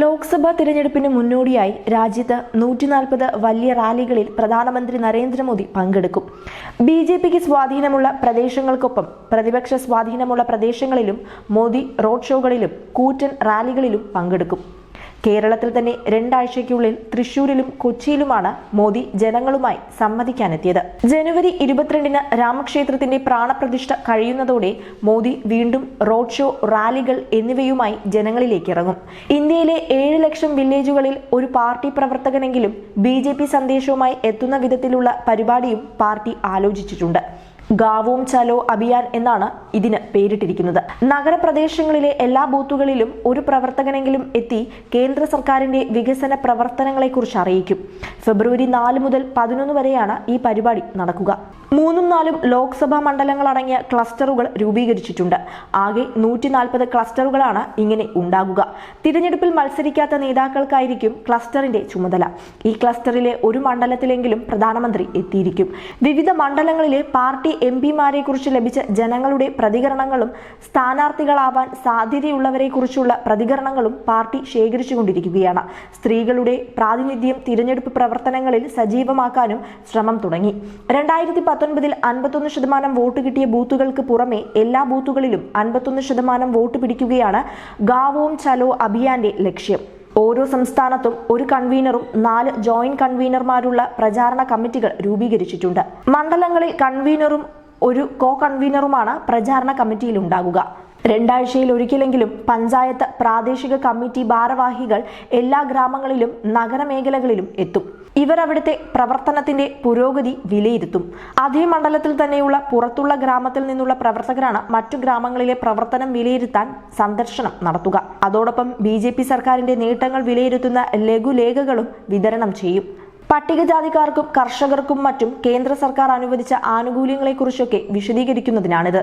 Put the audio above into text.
ലോക്സഭാ തിരഞ്ഞെടുപ്പിന് മുന്നോടിയായി രാജ്യത്ത് നൂറ്റി നാൽപ്പത് വലിയ റാലികളിൽ പ്രധാനമന്ത്രി നരേന്ദ്രമോദി പങ്കെടുക്കും. ബി ജെ പിക്ക് സ്വാധീനമുള്ള പ്രദേശങ്ങൾക്കൊപ്പം പ്രതിപക്ഷ സ്വാധീനമുള്ള പ്രദേശങ്ങളിലും മോദി റോഡ് ഷോകളിലും കൂറ്റൻ റാലികളിലും പങ്കെടുക്കും. കേരളത്തിൽ തന്നെ രണ്ടാഴ്ചയ്ക്കുള്ളിൽ തൃശൂരിലും കൊച്ചിയിലുമാണ് മോദി ജനങ്ങളുമായി സംവദിക്കാനെത്തിയത്. ജനുവരി ഇരുപത്തിരണ്ടിന് രാമക്ഷേത്രത്തിന്റെ പ്രാണപ്രതിഷ്ഠ കഴിയുന്നതോടെ മോദി വീണ്ടും റോഡ് ഷോ റാലികൾ എന്നിവയുമായി ജനങ്ങളിലേക്ക് ഇറങ്ങും ഇന്ത്യയിലെ ഏഴ് ലക്ഷം വില്ലേജുകളിൽ ഒരു പാർട്ടി പ്രവർത്തകനെങ്കിലും ബി സന്ദേശവുമായി എത്തുന്ന വിധത്തിലുള്ള പരിപാടിയും പാർട്ടി ആലോചിച്ചിട്ടുണ്ട്. ഗാവോം ചലോ അഭിയാൻ എന്നാണ് ഇതിന് പേരിട്ടിരിക്കുന്നത്. നഗരപ്രദേശങ്ങളിലെ എല്ലാ ബൂത്തുകളിലും ഒരു പ്രവർത്തകനെങ്കിലും എത്തി കേന്ദ്ര സർക്കാരിന്റെ വികസന പ്രവർത്തനങ്ങളെക്കുറിച്ച് അറിയിക്കും. ഫെബ്രുവരി നാല് മുതൽ പതിനൊന്ന് വരെയാണ് ഈ പരിപാടി നടക്കുക. മൂന്നും നാലും ലോക്സഭാ മണ്ഡലങ്ങളടങ്ങിയ ക്ലസ്റ്ററുകൾ രൂപീകരിച്ചിട്ടുണ്ട്. ആകെ നൂറ്റി നാൽപ്പത് ക്ലസ്റ്ററുകളാണ് ഇങ്ങനെ ഉണ്ടാകുക. തിരഞ്ഞെടുപ്പിൽ മത്സരിക്കാത്ത നേതാക്കൾക്കായിരിക്കും ക്ലസ്റ്ററിന്റെ ചുമതല. ഈ ക്ലസ്റ്ററിലെ ഒരു മണ്ഡലത്തിലെങ്കിലും പ്രധാനമന്ത്രി എത്തിയിരിക്കും. വിവിധ മണ്ഡലങ്ങളിലെ പാർട്ടി എം പിമാരെ കുറിച്ച് ലഭിച്ച ജനങ്ങളുടെ പ്രതികരണങ്ങളും സ്ഥാനാർത്ഥികളാവാൻ സാധ്യതയുള്ളവരെ കുറിച്ചുള്ള പ്രതികരണങ്ങളും പാർട്ടി ശേഖരിച്ചുകൊണ്ടിരിക്കുകയാണ്. സ്ത്രീകളുടെ പ്രാതിനിധ്യം തിരഞ്ഞെടുപ്പ് പ്രവർത്തനങ്ങളിൽ സജീവമാക്കാനും ശ്രമം തുടങ്ങി. രണ്ടായിരത്തി പത്തൊൻപതിൽ അൻപത്തൊന്ന് ശതമാനം വോട്ട് കിട്ടിയ ബൂത്തുകൾക്ക് പുറമെ എല്ലാ ബൂത്തുകളിലും അൻപത്തൊന്ന് ശതമാനം വോട്ട് പിടിക്കുകയാണ് ഗാവോം ചലോ അഭിയാന്റെ ലക്ഷ്യം. ഓരോ സംസ്ഥാനത്തും ഒരു കൺവീനറും നാല് ജോയിന്റ് കൺവീനർമാരുള്ള പ്രചാരണ കമ്മിറ്റികൾ രൂപീകരിച്ചിട്ടുണ്ട്. മണ്ഡലങ്ങളിൽ കൺവീനറും ഒരു കോ കൺവീനറുമാണ് പ്രചാരണ കമ്മിറ്റിയിൽ ഉണ്ടാകുക രണ്ടാഴ്ചയിൽ ഒരിക്കലെങ്കിലും പഞ്ചായത്ത് പ്രാദേശിക കമ്മിറ്റി ഭാരവാഹികൾ എല്ലാ ഗ്രാമങ്ങളിലും നഗരമേഖലകളിലും എത്തും. ഇവർ അവിടുത്തെ പ്രവർത്തനത്തിന്റെ പുരോഗതി വിലയിരുത്തും. അതേ മണ്ഡലത്തിൽ തന്നെയുള്ള പുറത്തുള്ള ഗ്രാമത്തിൽ നിന്നുള്ള പ്രവർത്തകരാണ് മറ്റു ഗ്രാമങ്ങളിലെ പ്രവർത്തനം വിലയിരുത്താൻ സന്ദർശനം നടത്തുക. അതോടൊപ്പം ബി ജെ പി സർക്കാരിന്റെ നേട്ടങ്ങൾ വിലയിരുത്തുന്ന ലഘുലേഖകളും വിതരണം ചെയ്യും. പട്ടികജാതിക്കാർക്കും കർഷകർക്കും മറ്റും കേന്ദ്ര സർക്കാർ അനുവദിച്ച ആനുകൂല്യങ്ങളെക്കുറിച്ചൊക്കെ വിശദീകരിക്കുന്നതിനാണിത്.